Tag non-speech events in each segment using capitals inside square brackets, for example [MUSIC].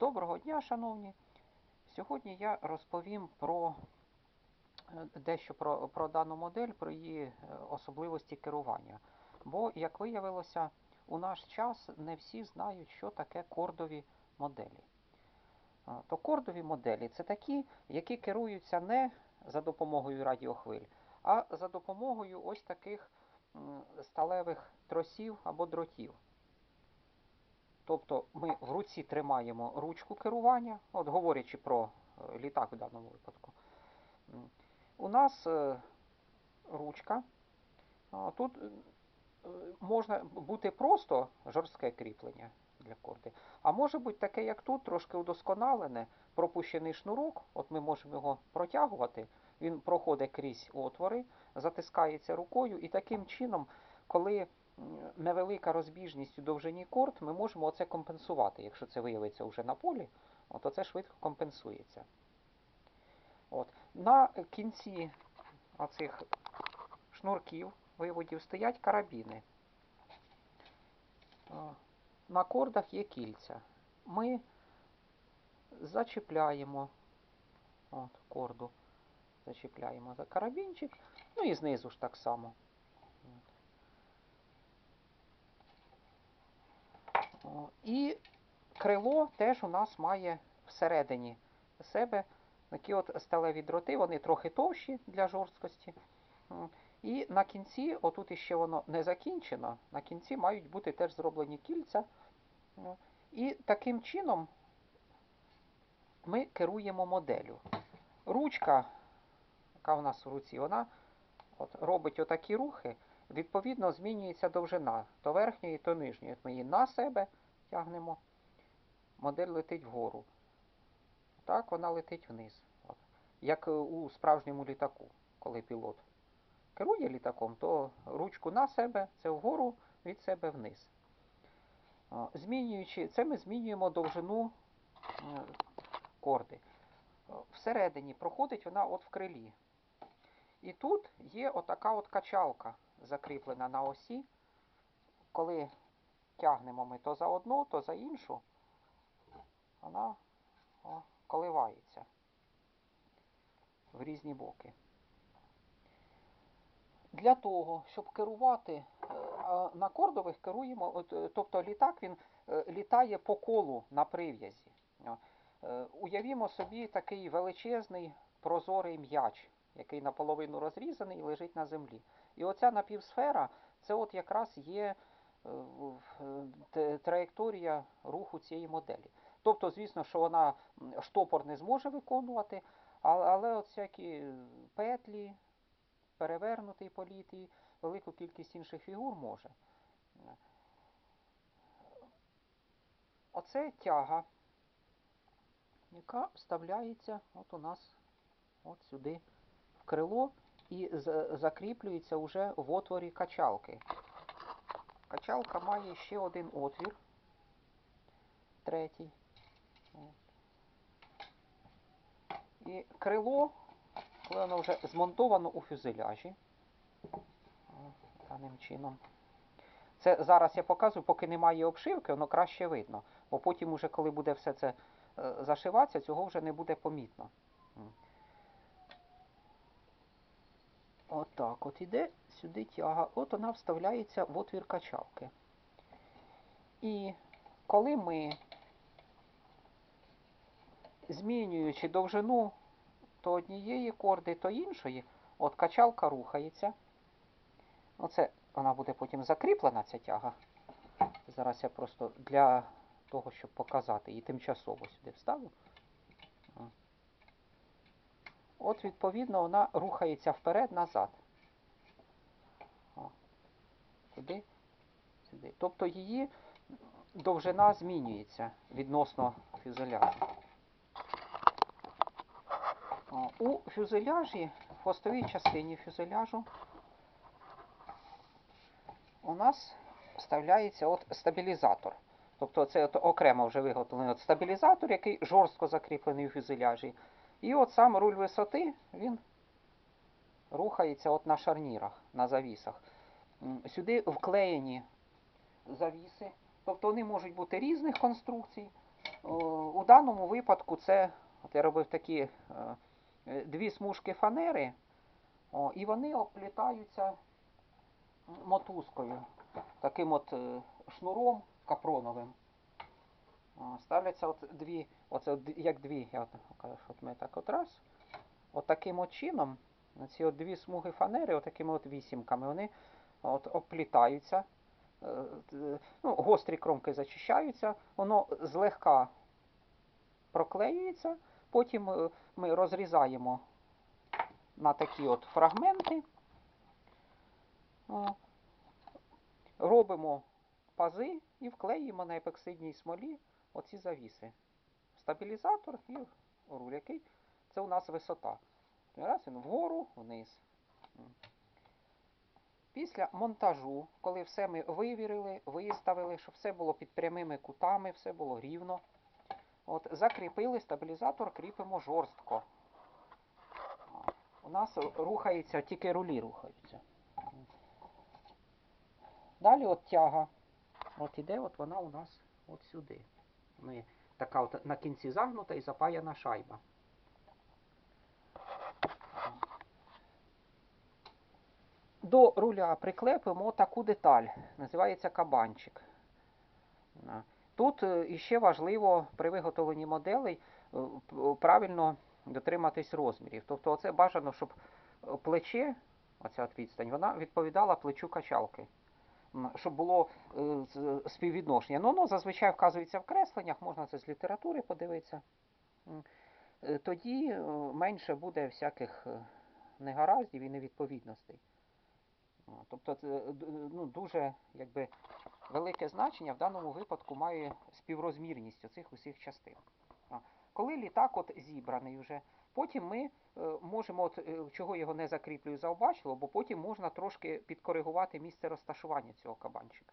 Доброго дня, шановні. Сьогодні я розповім про е, дещо про, про дану модель, про її е, особливості керування. Бо, як виявилося, у наш час не всі знають, що таке кордові моделі. То кордові моделі це такі, які керуються не за допомогою радіохвиль, а за допомогою ось таких сталевих тросів або дротів. Тобто ми в руці тримаємо ручку керування, от говорячи про е, літак в даному випадку. У нас е, ручка. Тут е, можна бути просто жорстке кріплення для корди, а може бути таке, як тут, трошки удосконалене, пропущений шнурок. От ми можемо його протягувати, він проходить крізь отвори, затискається рукою, і таким чином, коли невелика розбіжність у довжині корд, ми можемо оце компенсувати. Якщо це виявиться вже на полі, от оце швидко компенсується. От. На кінці оцих шнурків виводів стоять карабіни. Е, На кордах є кільця. Ми зачіпляємо от, корду, зачіпляємо за карабінчик, ну і знизу ж так само. І крило теж у нас має всередині себе такі от сталеві дроти, вони трохи товщі для жорсткості. І на кінці, отут іще воно не закінчено, на кінці мають бути теж зроблені кільця. І таким чином ми керуємо моделлю. Ручка, яка у нас в руці, вона от, робить отакі рухи, відповідно змінюється довжина то верхньої, то нижньої. От ми її на себе тягнемо, модель летить вгору. Так, вона летить вниз. Як у справжньому літаку, коли пілот керує літаком, то ручку на себе, це вгору, від себе вниз. Змінюючи, це ми змінюємо довжину е, корди. Всередині проходить вона от в крилі. І тут є отака от качалка закріплена на осі. Коли тягнемо ми то за одну, то за іншу, вона о, коливається в різні боки. Для того, щоб керувати е, на кордових керуємо, е, тобто літак він е, літає по колу на прив'язі. Уявімо собі такий величезний прозорий м'яч, який наполовину розрізаний і лежить на землі. І оця напівсфера це от якраз є е, траєкторія руху цієї моделі. Тобто, звісно, що вона штопор не зможе виконувати, але от всякі петлі, перевернутий політ і велику кількість інших фігур може. Оце тяга, яка вставляється от у нас от сюди в крило і закріплюється вже в отворі качалки. Качалка має ще один отвір, третій. І крило, коли воно вже змонтовано у фюзеляжі, даним чином. Це зараз я показую, поки немає обшивки, воно краще видно. Бо потім, уже, коли буде все це е, зашиватися, цього вже не буде помітно. Отак от іде сюди тяга. От вона вставляється в отвір качалки. І коли ми, змінюючи довжину то однієї корди, то іншої, от качалка рухається. Оце вона буде потім закріплена, ця тяга. Зараз я просто для того, щоб показати її тимчасово сюди вставлю. От, відповідно, вона рухається вперед-назад. Туди, сюди. Тобто її довжина змінюється відносно фюзеляжу. У фюзеляжі, в хвостовій частині фюзеляжу у нас вставляється от стабілізатор. Тобто це от окремо вже виготовлений от стабілізатор, який жорстко закріплений у фюзеляжі. І от сам руль висоти, він рухається от на шарнірах, на завісах. Сюди вклеєні завіси. Тобто вони можуть бути різних конструкцій. У даному випадку це от я робив такі е, дві смужки фанери, і вони оплітаються мотузкою, таким от е, шнуром капроновим. Ставляться от дві, оце як дві, я кажу, от ми так от раз. От таким от чином, ці от дві смуги фанери, от такими от вісімками, вони от оплітаються. Е, ну, гострі кромки зачищаються, воно злегка проклеюється, потім е, ми розрізаємо на такі от фрагменти, робимо пази і вклеїмо на епоксидній смолі оці завіси. Стабілізатор і руль, який це у нас висота. Раз він вгору, вниз. Після монтажу, коли все ми вивірили, виставили, щоб все було під прямими кутами, все було рівно. От, закріпили, стабілізатор кріпимо жорстко. У нас рухається, тільки рулі рухаються. Далі от тяга. От іде, от вона у нас от сюди. Ми, така от на кінці загнута і запаяна шайба. До руля приклепимо таку деталь, називається кабанчик. Тут е, іще важливо при виготовленні моделей е, правильно дотриматись розмірів. Тобто оце бажано, щоб е, плече, оця відстань, вона відповідала плечу качалки. Щоб було е, співвідношення. Ну, воно зазвичай вказується в кресленнях, можна це з літератури подивитися. Е, Тоді е, менше буде всяких негараздів і невідповідностей. Тобто ну, дуже якби, велике значення в даному випадку має співрозмірність оцих усіх частин. Коли літак от зібраний вже, потім ми е, можемо, от, е, чого його не закріплюю заобачило, бо потім можна трошки підкоригувати місце розташування цього кабанчика.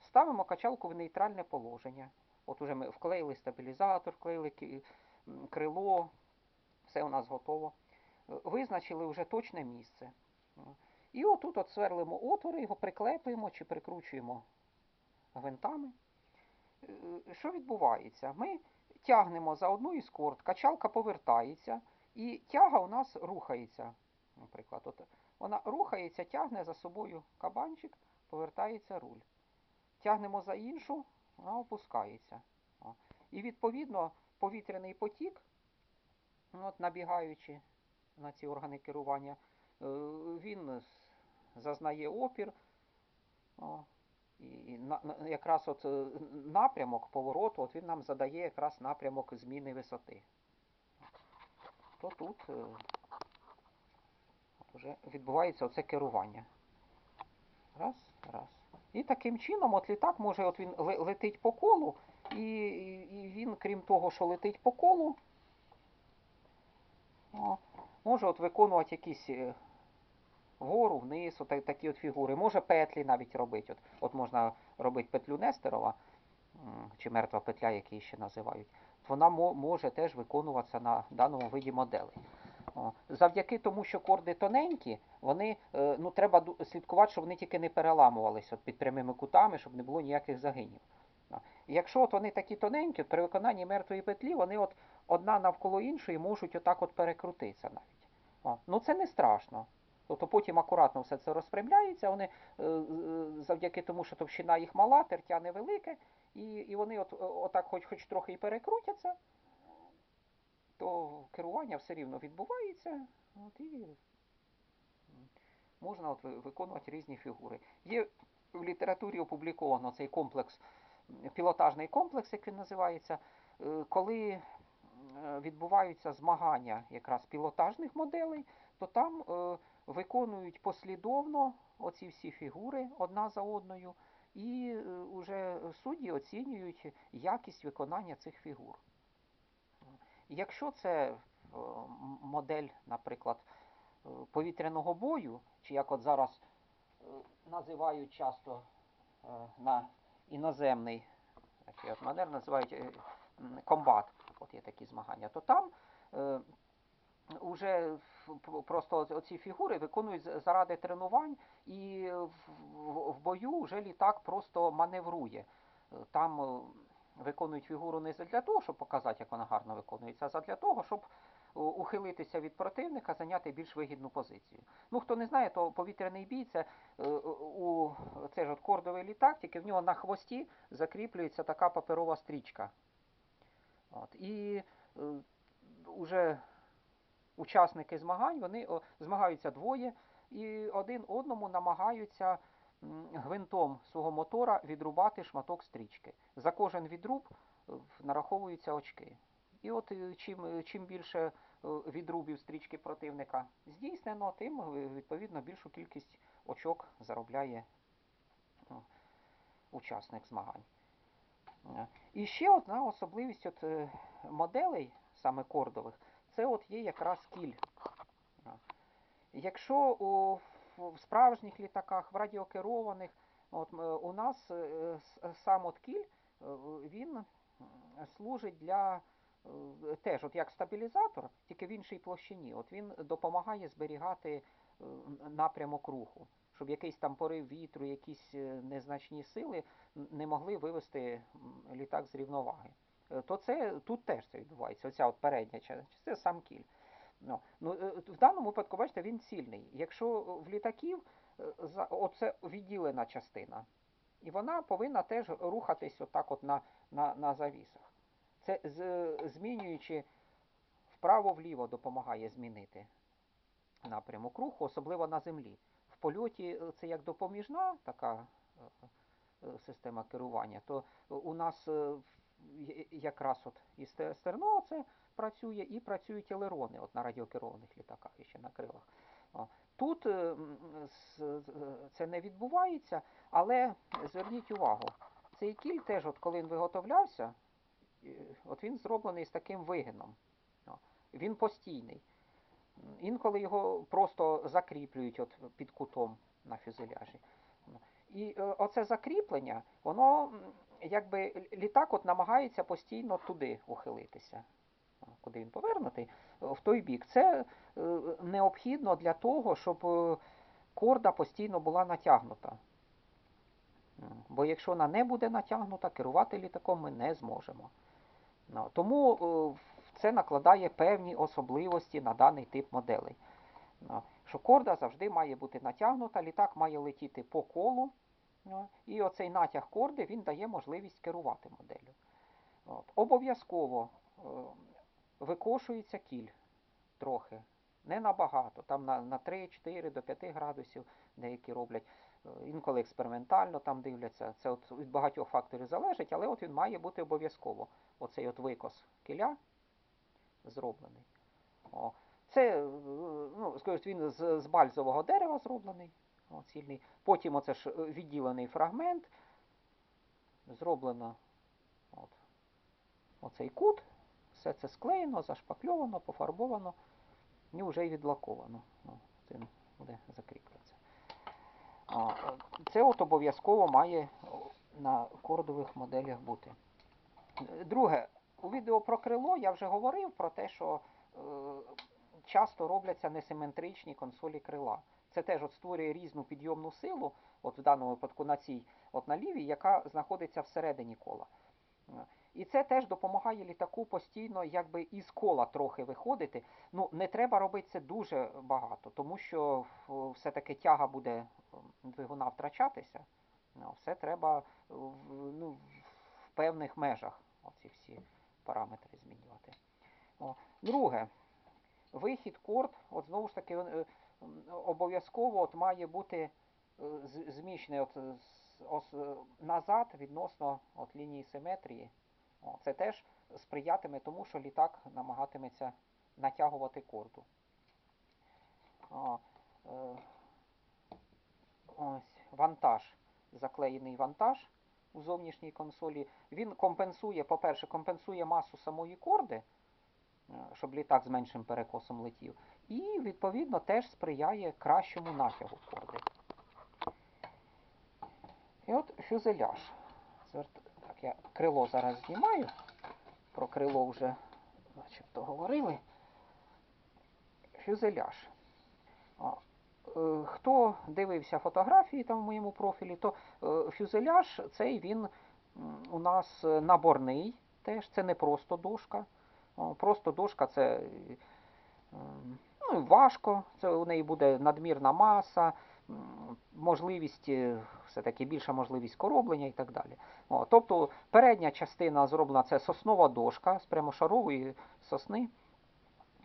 Ставимо качалку в нейтральне положення. От уже ми вклеїли стабілізатор, вклеїли крило, все у нас готово. Е, Визначили вже точне місце. І отут от сверлимо отвори, його приклепуємо чи прикручуємо гвинтами. Що відбувається? Ми тягнемо за одну із корд, качалка повертається, і тяга у нас рухається. Наприклад, от вона рухається, тягне за собою кабанчик, повертається руль. Тягнемо за іншу, вона опускається. О. І відповідно повітряний потік, ну, от, набігаючи на ці органи керування, е, він зазнає опір. О, і на, на- якраз от е, напрямок повороту, от він нам задає якраз напрямок зміни висоти. То тут е, от уже відбувається оце керування. Раз, раз. І таким чином, от літак може, от він летить по колу, і, і, він, крім того, що летить по колу, може от виконувати якісь е, вгору, вниз, от такі от фігури. Може петлі навіть робити. От, от можна робити петлю Нестерова, чи мертва петля, як її ще називають. Вона може теж виконуватися на даному виді моделей. Завдяки тому, що корди тоненькі, вони, е, ну, треба слідкувати, щоб вони тільки не переламувалися під прямими кутами, щоб не було ніяких загинів. Якщо от вони такі тоненькі, при виконанні мертвої петлі вони от одна навколо іншої можуть отак от перекрутитися навіть. О, ну це не страшно. Тобто потім акуратно все це розпрямляється, вони е, е, завдяки тому, що товщина їх мала, тертя невелике, і, і вони от, отак хоч, хоч трохи і перекрутяться, то керування все рівно відбувається, от, і можна от виконувати різні фігури. Є в літературі опубліковано цей комплекс, пілотажний комплекс, як він називається, е, коли відбуваються змагання якраз пілотажних моделей, то там виконують послідовно оці всі фігури одна за одною, і е, уже судді оцінюють якість виконання цих фігур. Якщо це е, модель, наприклад, е, повітряного бою, чи як от зараз е, називають часто е, на іноземний от манер, називають е, комбат, от є такі змагання, то там е, уже просто оц- оці фігури виконують заради тренувань, і в, бою вже літак просто маневрує. Е, Там е, виконують фігуру не для того, щоб показати, як вона гарно виконується, а для того, щоб ухилитися від противника, зайняти більш вигідну позицію. Ну, хто не знає, то повітряний бій це е, у це ж от кордовий літак, тільки в нього на хвості закріплюється така паперова стрічка. От. І е, уже учасники змагань, вони змагаються двоє, і один одному намагаються гвинтом свого мотора відрубати шматок стрічки. За кожен відруб е, нараховуються очки. І от е, чим, е, чим більше відрубів стрічки противника здійснено, тим відповідно більшу кількість очок заробляє учасник змагань. І ще одна особливість от, моделей, саме кордових, це от є якраз кіль. Якщо у, в справжніх літаках, в радіокерованих, от, у нас е, сам от кіль, е, він служить для е, теж от як стабілізатор, тільки в іншій площині. От він допомагає зберігати напрямок руху, щоб якийсь там порив вітру, якісь незначні сили не могли вивести літак з рівноваги. Е, То це тут теж це відбувається. Оця от передня частина, це сам кіль. Ну, ну, е, в даному випадку, бачите, він цільний. Якщо в літаків е, оце відділена частина, і вона повинна теж рухатись отак от на, на, на завісах. Це з, змінюючи вправо-вліво допомагає змінити напрямок руху, особливо на землі. В польоті е, це як допоміжна така е, е, система керування, то у нас е, в- якраз от і стерно це працює, і працюють елерони от на радіокерованих літаках і ще на крилах. Тут е, це не відбувається, але зверніть увагу, цей кіль теж, от коли він виготовлявся, е, от він зроблений з таким вигином. Він постійний. Інколи його просто закріплюють от під кутом на фюзеляжі. І е, оце закріплення, воно якби літак от намагається постійно туди ухилитися. Куди він повернутий, в той бік. Це е, необхідно для того, щоб е, корда постійно була натягнута. Бо якщо вона не буде натягнута, керувати літаком ми не зможемо. Ну, Тому е, це накладає певні особливості на даний тип моделей. Ну, Що корда завжди має бути натягнута, літак має летіти по колу, і оцей натяг корди він дає можливість керувати моделлю. Обов'язково е, викошується кіль трохи, не набагато, там на, на 3-4 до 5 градусів деякі роблять. Е, Інколи експериментально там дивляться. Це от від багатьох факторів залежить, але от він має бути обов'язково. Оцей от викос кіля зроблений. Це, е, ну, скажуть, він з бальзового дерева зроблений, цільний. Потім оце ж е, відділений фрагмент. Зроблено от, оцей кут. Все це склеєно, зашпакльовано, пофарбовано і вже й відлаковано. О, цим буде закріплятися. Е, Це от обов'язково має на кордових моделях бути. Друге, у відео про крило я вже говорив про те, що е, часто робляться несиметричні консолі крила. Це теж от створює різну підйомну силу, от в даному випадку на цій, от на лівій, яка знаходиться всередині кола. І це теж допомагає літаку постійно якби із кола трохи виходити. Ну, не треба робити це дуже багато, тому що все-таки тяга буде двигуна втрачатися. Ну, все треба ну, в певних межах оці всі параметри змінювати. Друге, вихід корд, от знову ж таки, е, обов'язково от має бути е, зміщений от, ос- е, назад відносно от лінії симетрії. О, це теж сприятиме тому, що літак намагатиметься натягувати корду. О, е, ось вантаж, заклеєний вантаж у зовнішній консолі. Він компенсує, по-перше, компенсує масу самої корди, е, щоб літак з меншим перекосом летів. І, відповідно, теж сприяє кращому натягу корди. І от фюзеляж. Так, я крило зараз знімаю. Про крило вже начебто говорили. Фюзеляж. Е, Хто дивився фотографії там в моєму профілі, то е, фюзеляж цей він у нас наборний теж, це не просто дошка. Просто дошка це ну, важко, це у неї буде надмірна маса, можливість, е, все-таки більша можливість короблення і так далі. О, тобто передня частина зроблена це соснова дошка з прямошарової сосни.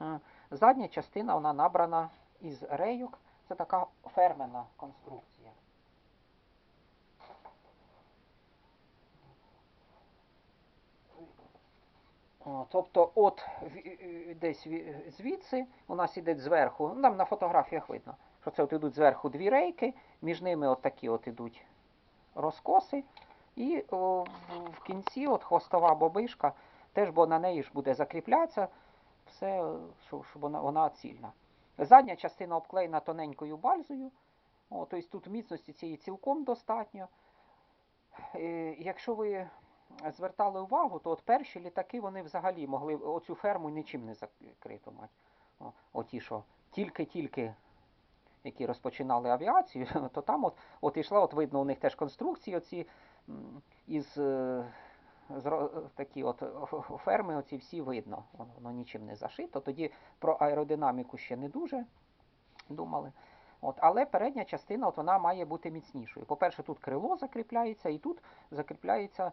Е, Задня частина вона набрана із рейок. Це така фермена конструкція. О, Тобто, от е, десь звідси у нас іде зверху, там на фотографіях видно, що це от ідуть зверху дві рейки, між ними от такі от ідуть розкоси, і о, в- кінці от хвостова бобишка, теж бо на неї ж буде закріплятися все, е, щоб, вона, вона цільна. Задня частина обклеєна тоненькою бальзою, о, тобто тут міцності цієї цілком достатньо. Е, Якщо ви звертали увагу, то от перші літаки вони взагалі могли оцю ферму нічим не закрито мати. Оті, що тільки-тільки які розпочинали авіацію, [LAUGHS] то там от, от ішла, от видно, у них теж конструкції оці із е, такі от ферми, оці всі видно. Воно, воно нічим не зашито. Тоді про аеродинаміку ще не дуже думали. От, але передня частина от вона має бути міцнішою. По-перше, тут крило закріпляється, і тут закріпляється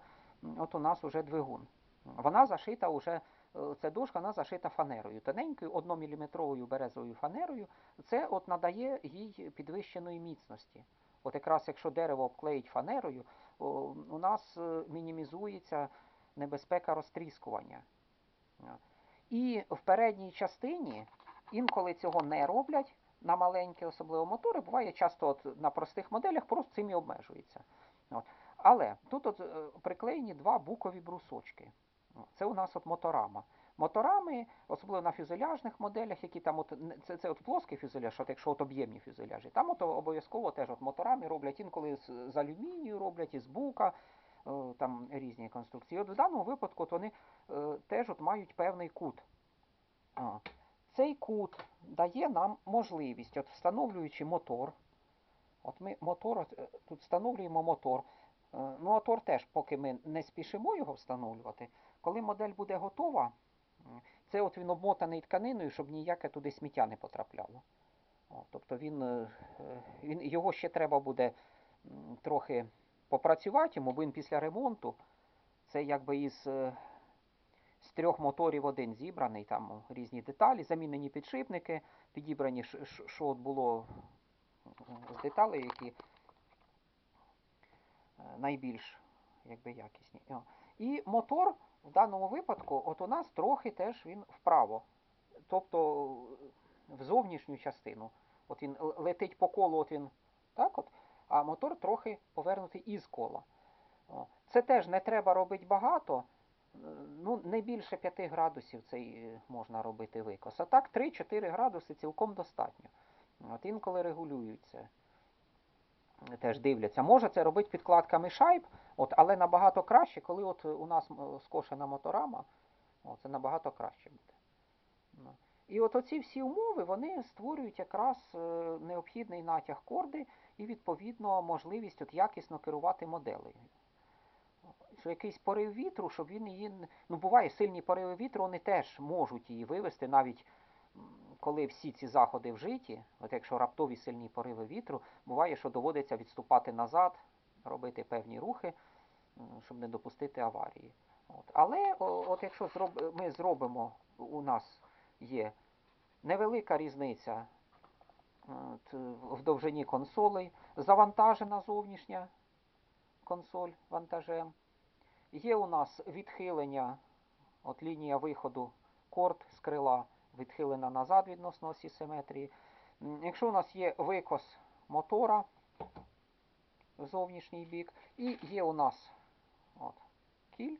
от у нас уже двигун. Вона зашита уже, е, ця дошка вона зашита фанерою, тоненькою, 1-мм березовою фанерою. Це от надає їй підвищеної міцності. От якраз якщо дерево обклеїть фанерою, у нас е, мінімізується небезпека розтріскування. І в передній частині інколи цього не роблять на маленькі, особливо мотори, буває часто от на простих моделях просто цим і обмежується. От. Але тут от, е, приклеєні два букові брусочки. Це у нас от моторама. Моторами, особливо на фюзеляжних моделях, які там от це, це от плоский фюзеляж, от якщо от об'ємні фюзеляжі, там от обов'язково теж от моторами роблять інколи з, з алюмінію роблять, із бука, е, там різні конструкції. От в даному випадку от вони е, теж от мають певний кут. Цей кут дає нам можливість, от встановлюючи мотор, от ми мотор, от, тут встановлюємо мотор. Е, Ну, мотор теж, поки ми не спішимо його встановлювати, коли модель буде готова, це от він обмотаний тканиною, щоб ніяке туди сміття не потрапляло. Тобто він, е, е, він, його ще треба буде трохи попрацювати йому, він після ремонту, це якби із з трьох моторів один зібраний, там різні деталі, замінені підшипники, підібрані, що от було з деталей, які найбільш якби, якісні. І мотор в даному випадку, от у нас трохи теж він вправо, тобто е, в зовнішню частину. От він летить по колу, от він так от, а мотор трохи повернутий із кола. Це теж не треба робити багато. Е, Ну, не більше 5 градусів цей е, можна робити викос. А так 3-4 градуси цілком достатньо. От інколи регулюються. Теж дивляться. Може це робити підкладками шайб, от, але набагато краще, коли от у нас скошена моторама, о, це набагато краще буде. Ну. І от оці всі умови вони створюють якраз е, необхідний натяг корди і, відповідно, можливість от якісно керувати моделею. Що якийсь порив вітру, щоб він її. Ну, буває, сильні пориви вітру, вони теж можуть її вивести, навіть коли всі ці заходи вжиті, от якщо раптові сильні пориви вітру, буває, що доводиться відступати назад, робити певні рухи, щоб не допустити аварії. От. Але от якщо зроб... ми зробимо, у нас є невелика різниця от, в довжині консолей, завантажена зовнішня консоль вантажем. Є у нас відхилення, от лінія виходу корд з крила відхилена назад відносно осі симетрії. Якщо у нас є викос мотора в зовнішній бік, і є у нас от, кіль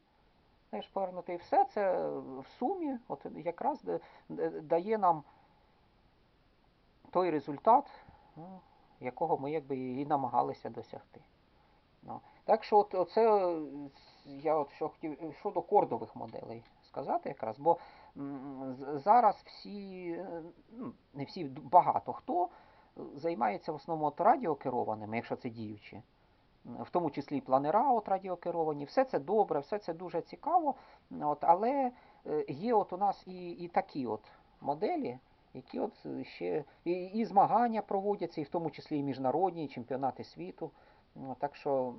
теж повернутий, все це в сумі от, якраз да- да- дає нам той результат, ну, якого ми якби і намагалися досягти. Ну. Так що от, оце е, я от що хотів щодо кордових моделей сказати якраз, бо зараз всі, е, ну, не всі, багато хто е, займається в основному от радіокерованими, якщо це діючі в тому числі і планера от радіокеровані. Все це добре, все це дуже цікаво. От, але е, є от у нас і, і такі от моделі, які от ще і, і змагання проводяться, і в тому числі і міжнародні, і чемпіонати світу. Так що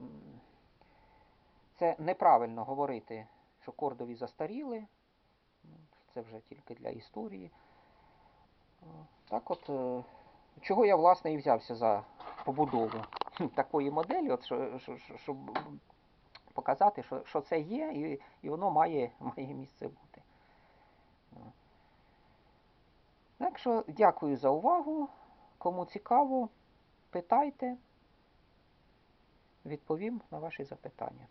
це неправильно говорити, що кордові застаріли. Це вже тільки для історії. Е, Так от, е, чого я власне і взявся за побудову [LAUGHS] такої моделі, от, що, що, що- щоб показати, що, що це є, і, і воно має, [LAUGHS] має місце бути. Е. Так що дякую за увагу. Кому цікаво, питайте, відповім на ваші запитання.